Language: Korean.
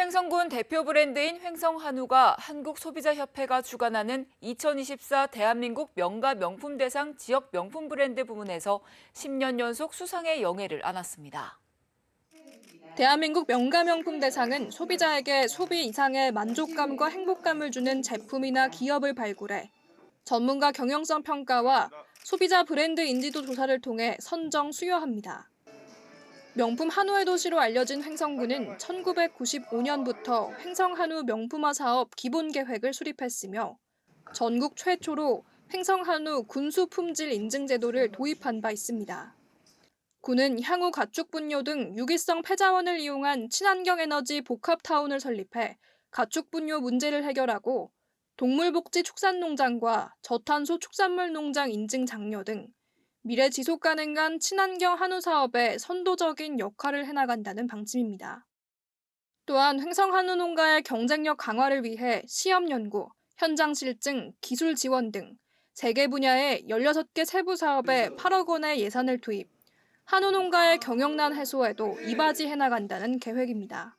횡성군 대표 브랜드인 횡성한우가 한국소비자협회가 주관하는 2024 대한민국 명가 명품 대상 지역 명품 브랜드 부문에서 10년 연속 수상의 영예를 안았습니다. 대한민국 명가 명품 대상은 소비자에게 소비 이상의 만족감과 행복감을 주는 제품이나 기업을 발굴해 전문가 경영성 평가와 소비자 브랜드 인지도 조사를 통해 선정 수여합니다. 명품 한우의 도시로 알려진 횡성군은 1995년부터 횡성 한우 명품화 사업 기본 계획을 수립했으며 전국 최초로 횡성 한우 군수 품질 인증 제도를 도입한 바 있습니다. 군은 향후 가축 분뇨 등 유기성 폐자원을 이용한 친환경 에너지 복합 타운을 설립해 가축 분뇨 문제를 해결하고 동물복지 축산농장과 저탄소 축산물 농장 인증 장려 등 미래 지속 가능한 친환경 한우 사업에 선도적인 역할을 해나간다는 방침입니다. 또한 횡성 한우 농가의 경쟁력 강화를 위해 시험 연구, 현장 실증, 기술 지원 등 재개 분야의 16개 세부 사업에 8억 원의 예산을 투입, 한우 농가의 경영난 해소에도 이바지해 나간다는 계획입니다.